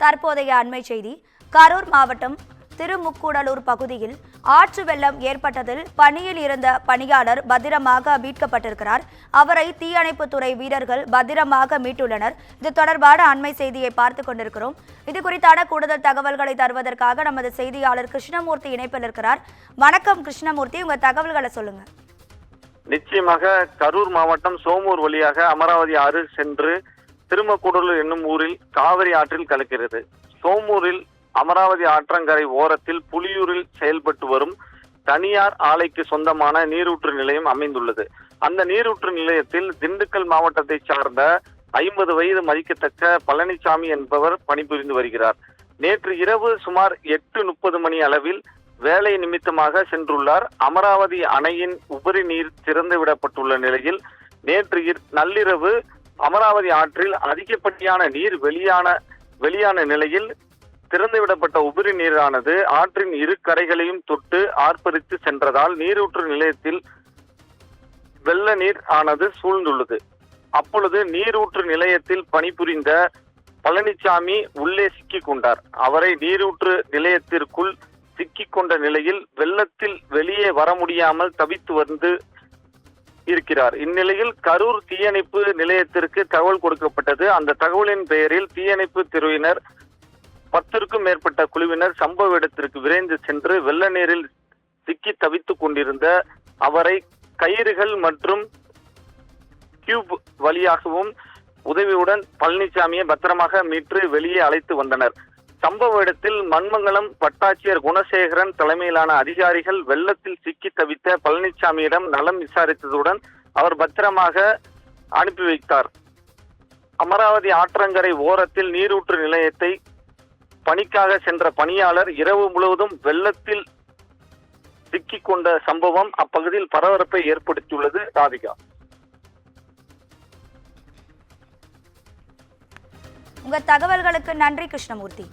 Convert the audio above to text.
தற்போதைய அண்மை செய்தி கரூர் மாவட்டம் திருமுக்கூடலூர் பகுதியில் ஆற்று வெள்ளம் ஏற்பட்டதில் பணியில் இருந்த பணியாளர் பத்திரமாக மீட்கப்பட்டிருக்கிறார். அவரை தீயணைப்புத்துறை வீரர்கள் பத்திரமாக மீட்டுள்ளனர். இது தொடர்பான அண்மை செய்தியை பார்த்து கொண்டிருக்கிறோம். இது குறித்தான கூடுதல் தகவல்களை தருவதற்காக நமது செய்தியாளர் கிருஷ்ணமூர்த்தி இணைப்பில் இருக்கிறார். வணக்கம் கிருஷ்ணமூர்த்தி உங்க தகவல்களை சொல்லுங்க. நிச்சயமாக கரூர் மாவட்டம் சோமூர் வழியாக அமராவதி ஆறு சென்று திருமக்கூடலூர் என்னும் ஊரில் காவிரி ஆற்றில் கலக்கிறது. சோமூரில் அமராவதி ஆற்றங்கரை ஓரத்தில் புலியூரில் செயல்பட்டு வரும் தனியார் ஆலைக்கு சொந்தமான நீரூற்று நிலையம் அமைந்துள்ளது. அந்த நீரூற்று நிலையத்தில் திண்டுக்கல் மாவட்டத்தை சார்ந்த ஐம்பது வயது மதிக்கத்தக்க பழனிசாமி என்பவர் பணிபுரிந்து வருகிறார். நேற்று இரவு சுமார் எட்டு முப்பது மணி அளவில் வேலை நிமித்தமாக சென்றுள்ளார். அமராவதி அணையின் உபரி நீர் திறந்து விடப்பட்டுள்ள நிலையில் நேற்று நள்ளிரவு அமராவதி ஆற்றில் அதிகப்படியான நீர் வெளியான வெளியான நிலையில் திறந்துவிடப்பட்ட உபரி நீரானது ஆற்றின் இரு கரைகளையும் தொட்டு ஆர்ப்பரித்து சென்றதால் நீரூற்று நிலையத்தில் வெள்ள நீர் ஆனது சூழ்ந்துள்ளது. அப்பொழுது நீரூற்று நிலையத்தில் பணிபுரிந்த பழனிசாமி உள்ளே சிக்கிக் கொண்டார். அவரை நீரூற்று நிலையத்திற்குள் சிக்கிக் கொண்ட நிலையில் வெள்ளத்தில் வெளியே வர முடியாமல் தவித்து வந்து இருக்கிறார். இந்நிலையில் கரூர் தீயணைப்பு நிலையத்திற்கு தகவல் கொடுக்கப்பட்டது. அந்த தகவலின் பெயரில் தீயணைப்பு துறையினர் பத்திற்கும் மேற்பட்ட குழுவினர் சம்பவ இடத்திற்கு விரைந்து சென்று வெள்ள நீரில் சிக்கி தவித்துக் கொண்டிருந்த அவரை கயிறுகள் மற்றும் டியூப் வழியாகவும் உதவியுடன் பழனிசாமியை பத்திரமாக மீட்டு வெளியே அழைத்து வந்தனர். சம்பவ இடத்தில் மண்மங்கலம் வட்டாட்சியர் குணசேகரன் தலைமையிலான அதிகாரிகள் வெள்ளத்தில் சிக்கி தவித்த பழனிசாமியிடம் நலம் விசாரித்ததுடன் அவர் பத்திரமாக அனுப்பி வைத்தார். அமராவதி ஆற்றங்கரை ஓரத்தில் நீரூற்று நிலையத்தை பணிக்காக சென்ற பணியாளர் இரவு முழுவதும் வெள்ளத்தில் சிக்கிக் கொண்ட சம்பவம் அப்பகுதியில் பரபரப்பை ஏற்படுத்தியுள்ளது ராதிகா. உங்க தகவல்களுக்கு நன்றி கிருஷ்ணமூர்த்தி.